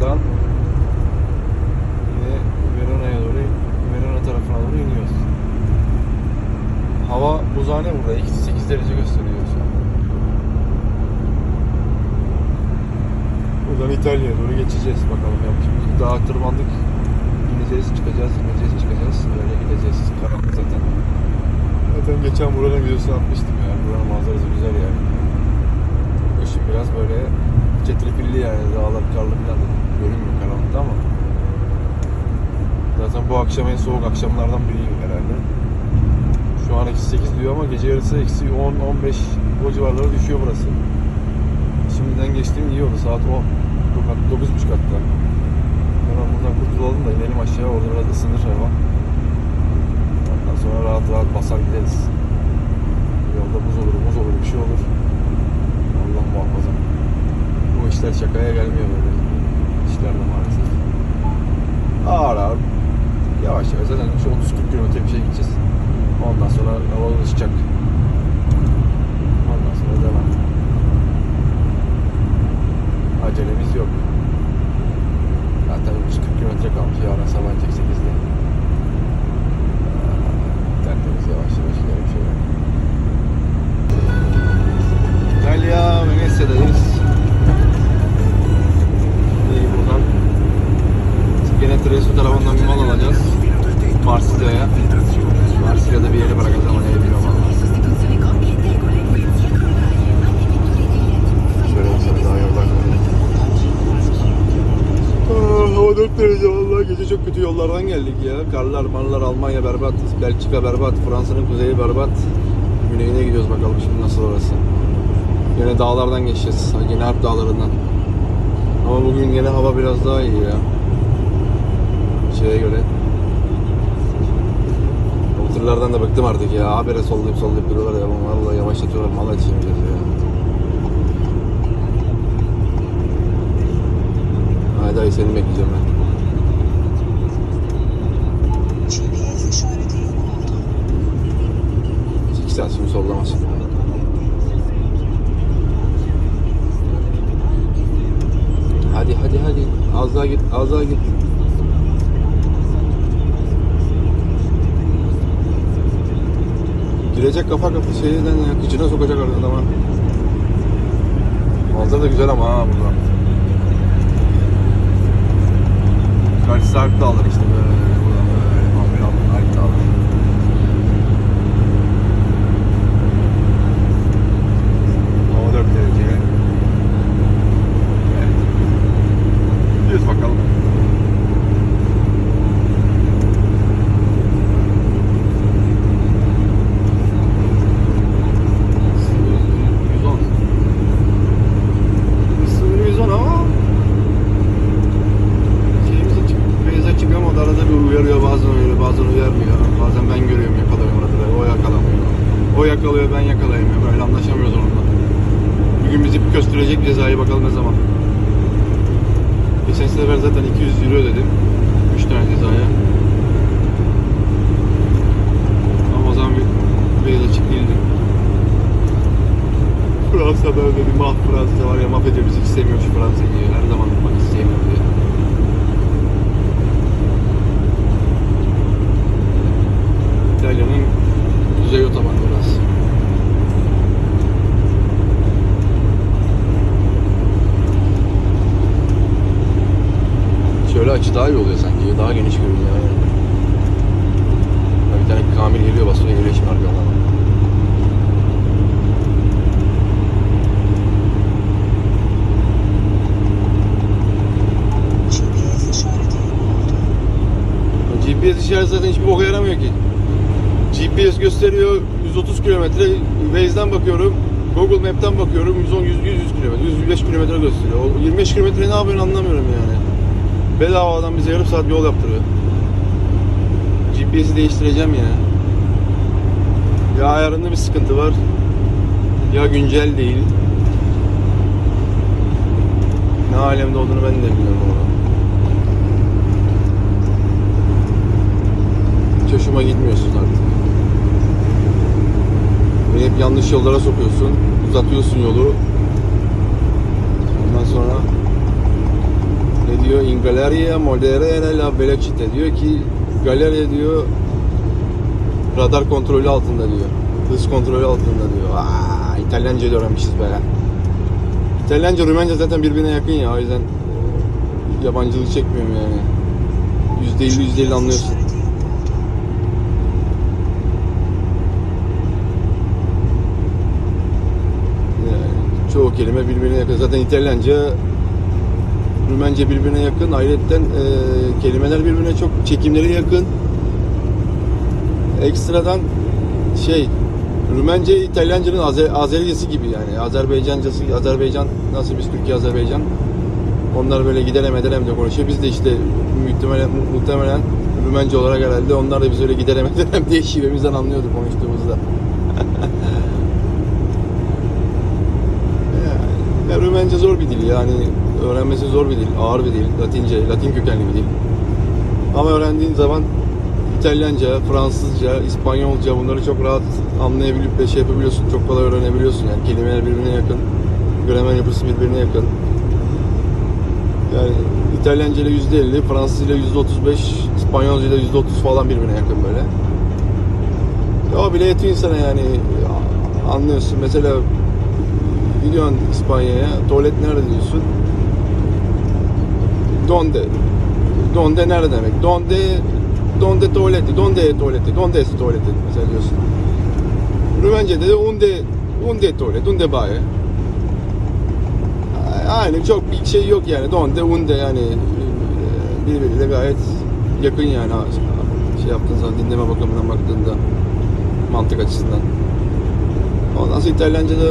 Buradan yine Verona'ya doğru, Verona tarafına doğru iniyoruz. Hava buzhane burada. Eksi 8 derece gösteriyor şu an. Buradan İtalya'ya doğru geçeceğiz bakalım. Ya. Şimdi dağa tırmandık. İneceğiz, çıkacağız, ineceğiz, çıkacağız. Böyle gideceğiz. Karanlık zaten. Zaten geçen buranın videosunu atmıştım ya. Buranın manzarası güzel yani. Işık biraz böyle çetrefilli yani. Dağlar karlı falan görünmüyor karanlıkta ama. Zaten bu akşam en soğuk akşamlardan biriyim herhalde. Şu an eksi 8 diyor ama gece yarısı eksi 10-15 o civarlara düşüyor burası. Şimdiden geçtiğim iyi oldu. Saat 10. 9.30 hatta. Hemen buradan kurtulalım da inelim aşağı. Orada biraz ısınır hava. Ondan sonra rahat rahat basar gideriz. Yolda buz olur, muz olur, bir şey olur. Allah muhafaza. İşler şakaya gelmiyor böyle. İşlerde maalesef. Ağır ağır. Yavaş yavaş. Zaten şu 30-40 kilometre bir şey gideceğiz. Ondan sonra hava ısıtacak. Tresu tarafından bir mal alacağız. Marsilya'ya. Marsilya'da bir yere bırakacağız ama ne bilmiyorum valla. Şöyle olsa daha yoldan Ah, Hava 4 derece vallahi gece çok kötü yollardan geldik ya. Karlar, marlar, Almanya berbat, Belçika berbat, Fransa'nın kuzeyi berbat. Güneyine gidiyoruz bakalım şimdi nasıl orası. Yine dağlardan geçeceğiz. Yine Alp dağlarından. Ama bugün yine hava biraz daha iyi ya. Şeye göre. O tırlardan da bıktım artık ya. Habire sollayıp sollayıp duruyorlar ya. Vallahi yavaşlatıyorlar. Mal yetişemeyeceğiz ya. Haydi seni bekleyeceğim ben. 2 saat şimdi sollamaz. Hadi hadi hadi. Az daha git, az daha git. Kafa kafa şeyden ya, kıçına sokacak adama. Manzara da güzel ama ha burada. Karşısı dağları işte böyle. Amir Alp dağları. Hava 4 derece. Evet. Gidiyoruz bakalım. Yüz on. Sınır 110 ama şeyimiz açık, beyaz açık ama da arada bir uyarıyor bazen uyarıyor bazen uyarmıyor. Bazen ben görüyorum yakalıyorum arada o yakalamıyor. O yakalıyor ben yakalayamıyorum. Böyle anlaşamıyoruz onunla. Bugün bizi köstürecek cezayı bakalım ne zaman. Geçen sefer zaten 200 euro dedim. 3 tane cezaya. Ama o zaman bir beyaz açık değildi. Fransa'da öyle bir mah Fransa var ya mahvediyor bizi istemiyor şu Fransa'yı. Her zaman bak istemiyor diyor. İtalya'nın kuzey otobanı burası. Şöyle açı daha iyi oluyor sanki. Daha geniş görünüyor. Yani. Bir tane Kamil geliyor basıyor geliyor şimdi arkamdan. GPS işareti yok oldu. GPS işareti zaten hiçbir boka yaramıyor ki. GPS gösteriyor 130 kilometre. Waze'den bakıyorum. Google Map'ten bakıyorum 110 100 100 kilometre 105 kilometre gösteriyor. O 25 kilometre ne yapıyorsun anlamıyorum yani. Bedavadan bize yarım saat yol yaptırıyor. GPS'i değiştireceğim ya. Ya ayarında bir sıkıntı var. Ya güncel değil. Ne alemde olduğunu ben de bilmiyorum ama. Hiç hoşuma gitmiyorsun artık. Beni hep yanlış yollara sokuyorsun. Uzatıyorsun yolu. Ondan sonra ne diyor? In Galeria Modere la Velocite diyor ki Galeria diyor radar kontrolü altında diyor. Hız kontrolü altında diyor. Aa, İtalyanca öğrenmişiz be. İtalyanca, Rumence zaten birbirine yakın ya. O yüzden yabancılık çekmiyorum yani. Yüzde elli, yüzde elli anlıyorsun. İşareti yok oldu. Yani çoğu kelime birbirine yakın. Zaten İtalyanca, Rumence birbirine yakın. Ayrıca e, kelimeler birbirine çok çekimleri yakın. Ekstradan şey, Rumence İtalyanca'nın Azer, Azericesi gibi yani. Azerbaycancası, Azerbaycan nasıl biz Türkiye Azerbaycan. Onlar böyle giderem ederem de konuşuyor. Biz de işte muhtemelen, muhtemelen Rumence olarak herhalde onlar da biz öyle giderem ederem diye şivemizden anlıyorduk konuştuğumuzda. Ya Rumence zor bir dil yani öğrenmesi zor bir dil, ağır bir dil, Latince, Latin kökenli bir dil. Ama öğrendiğin zaman İtalyanca, Fransızca, İspanyolca bunları çok rahat anlayabilip de şey yapabiliyorsun, çok kolay öğrenebiliyorsun yani kelimeler birbirine yakın, gramer yapısı birbirine yakın. Yani İtalyanca ile %50, Fransızca ile %35, İspanyolca ile %30 falan birbirine yakın böyle. Ya o bile yetiyor insana yani anlıyorsun. Mesela gidiyorsun İspanya'ya, tuvalet nerede diyorsun? Donde. Donde nerede demek? Donde Donde tuvaleti, donde tuvaleti, donde es tuvaleti mesela diyorsun. Rumence'de de unde, unde tuvalet, unde baye. Aynı çok bir şey yok yani. Donde, unde yani e, birbiriyle gayet yakın yani şey yaptığın zaman dinleme bakımından baktığında mantık açısından. Ondan sonra İtalyanca'da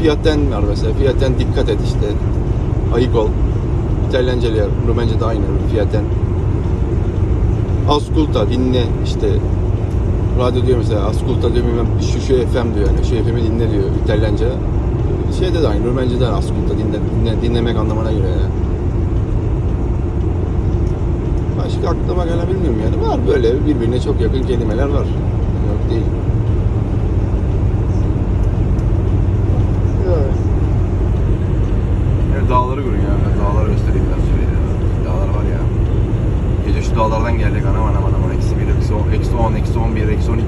fiyatten var mesela. Fiyatten dikkat et işte. Ayık ol. İtalyanca ile Rumence de aynı fiyatten. Asculta dinle işte. Radyo diyor mesela Asculta diyor bilmem şu şu FM diyor yani. Şu FM'i dinle diyor İtalyanca. Şeyde de aynı Rumence de Asculta dinle, dinle, dinlemek anlamına göre yani. Başka aklıma gelen bilmiyorum yani. Var böyle birbirine çok yakın kelimeler var. Yok değil. Dağları görün ya. Ben dağları göstereyim şöyle. ya. Dağlar var ya. Gece şu dağlardan geldik anam anam anam. Eksi 1, eksi 10, eksi 10, eksi 11, eksi 12.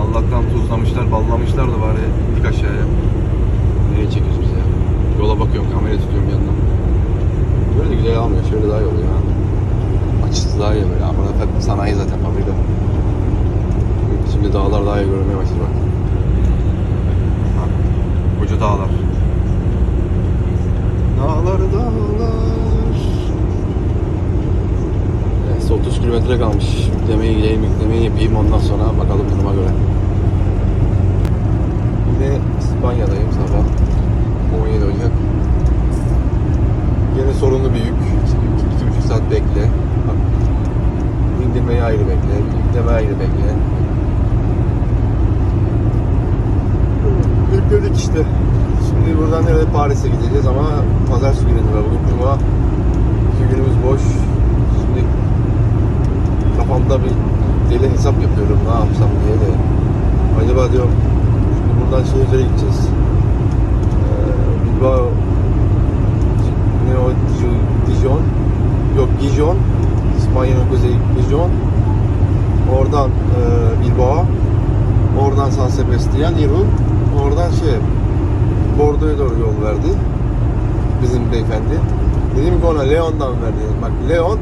Allah'tan tuzlamışlar, ballamışlar da bari dik aşağıya. Nereye çekiyoruz biz ya? Yola bakıyorum, kamera tutuyorum yandan. Böyle de güzel almıyor. Şöyle daha iyi oluyor ha. Açısı daha iyi böyle. Burada sanayi zaten fabrika. Şimdi dağlar daha iyi görünmeye başladı bak. Ha, Koca dağlar. Dağlar dağlar. Neyse 30 kilometre kalmış. Yüklemeyi gideyim, yüklemeyi yapayım ondan sonra bakalım duruma göre. Yine İspanya'dayım sabah. 17 Ocak. Yine sorunlu bir yük. İşte iki, iki buçuk saat bekle. Bak. İndirmeyi ayrı bekle. Yükleme ayrı bekle. Yükledik işte. Şimdi buradan nereye Paris'e gideceğiz ama pazartesi günü var. Bugün cuma. İki günümüz boş. Şimdi kafamda bir deli hesap yapıyorum. Ne yapsam diye de. Acaba diyorum şimdi buradan üzere gideceğiz. Ee, Bilbao ne o Dijon, Dijon yok Dijon İspanya'nın kuzeyi Dijon oradan e, Bilbao oradan San Sebastian Irun oradan şey Bordeaux'a doğru yol verdi bizim beyefendi dedim ki ona Leon'dan ver dedim bak Leon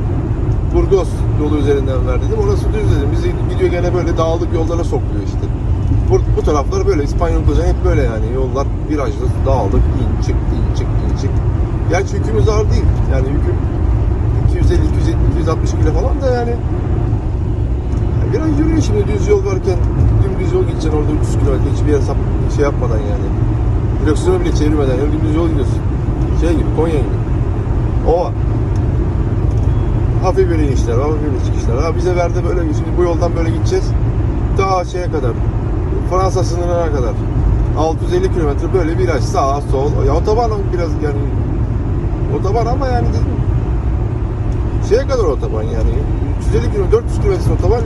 Burgos yolu üzerinden ver dedim orası düz dedim bizi gidiyor gene böyle dağlık yollara sokluyor işte bu, bu taraflar böyle İspanyol kuzeyi hep böyle yani yollar virajlı dağlık in çık in çık in çık Gerçi yükümüz ağır değil. Yani yüküm 250, 270, 260 kilo falan da yani. yani biraz yürüyor şimdi düz yol varken dümdüz yol gideceksin orada 300 kilometre hiçbir yere sap, şey yapmadan yani. Direksiyonu bile çevirmeden yani dümdüz yol gidiyorsun. Şey gibi Konya gibi. O hafif böyle inişler, var, hafif böyle çıkışlar. Ha bize verdi böyle şimdi bu yoldan böyle gideceğiz. Daha şeye kadar. Fransa sınırına kadar. 650 kilometre böyle viraj sağ sol. Ya otoban biraz yani otoban ama yani dedim, şeye kadar otoban yani 350 km 400 km otoban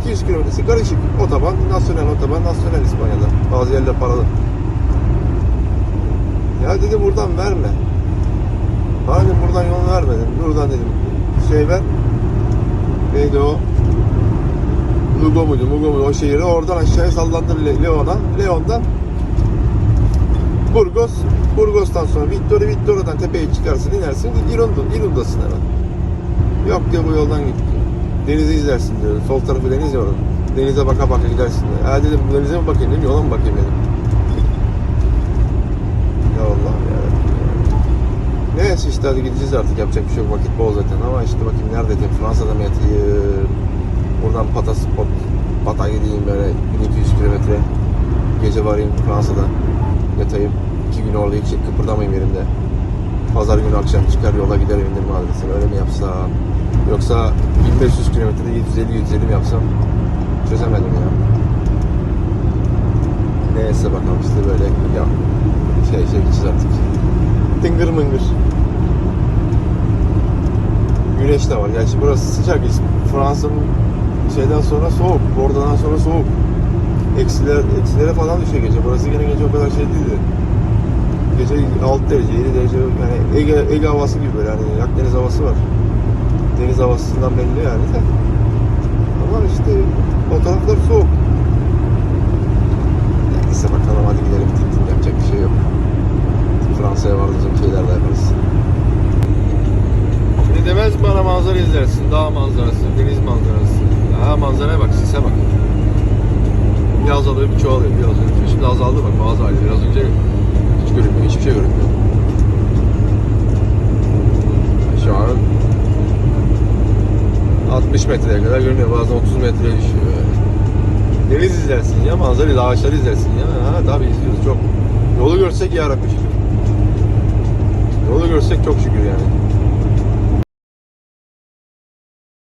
200 kilometresi karışık otoban nasyonel otoban nasyonel İspanya'da bazı yerler paralı dedi buradan verme. Hani buradan yol vermedin. Buradan dedim şey ver. Neydi o? Lugo muydu? Mugo muydu? O şehri oradan aşağıya sallandır Le- Leon'a. Leon'dan Burgos. Burgos'tan sonra Vittoria, Vittoria'dan tepeye çıkarsın, inersin. İrunda, İrunda'sın hemen. Yok diyor bu yoldan git. Denizi izlersin diyor. Sol tarafı deniz ya oranın. Denize baka baka gidersin diyor. Ha dedim denize mi bakayım dedim, yola mı bakayım dedim. Ya Allah ya. Neyse işte hadi gideceğiz artık yapacak bir şey yok. Vakit bol zaten ama işte bakayım nerede diyeyim. Fransa'da mı yatayım buradan Patas Pot Pata gideyim böyle 1200 kilometre. Gece varayım Fransa'da yatayım. İki gün orada hiç kıpırdamayayım yerimde. Pazar günü akşam çıkar yola giderim indim adresine öyle mi yapsam? Yoksa 1500 kilometrede 750-150 mi yapsam? Çözemedim ya. Neyse bakalım işte böyle ya. Şey şey gideceğiz artık tıngır mıngır Güneş de var. Gerçi burası sıcak. Fransa'nın şeyden sonra soğuk. Oradan sonra soğuk. Eksiler, eksilere falan düşüyor gece. Burası gene gece o kadar şey değildi. Gece 6 derece, 7 derece yani Ege, Ege havası gibi böyle hani Akdeniz havası var. Deniz havasından belli yani de. Ama işte o taraflar soğuk. Neyse bakalım hadi gidelim. Tik tik yapacak bir şey yok. Fransa'ya vardığımız şeyler de yaparız. Ne demez bana manzara izlersin. Dağ manzarası, deniz manzarası. Ha manzaraya bak, sise bak. Bir azalıyor, bir çoğalıyor, bir azalıyor. Şimdi azaldı bak, bazı hali. Biraz önce hiç görünmüyor, hiçbir şey görünmüyor. Şu an 60 metreye kadar görünüyor, bazen 30 metreye düşüyor. Deniz izlersin ya, manzarayı, ağaçları izlersin ya. Ha, tabii izliyoruz çok. Yolu görsek ya Rabbi. Yolu görsek çok şükür yani.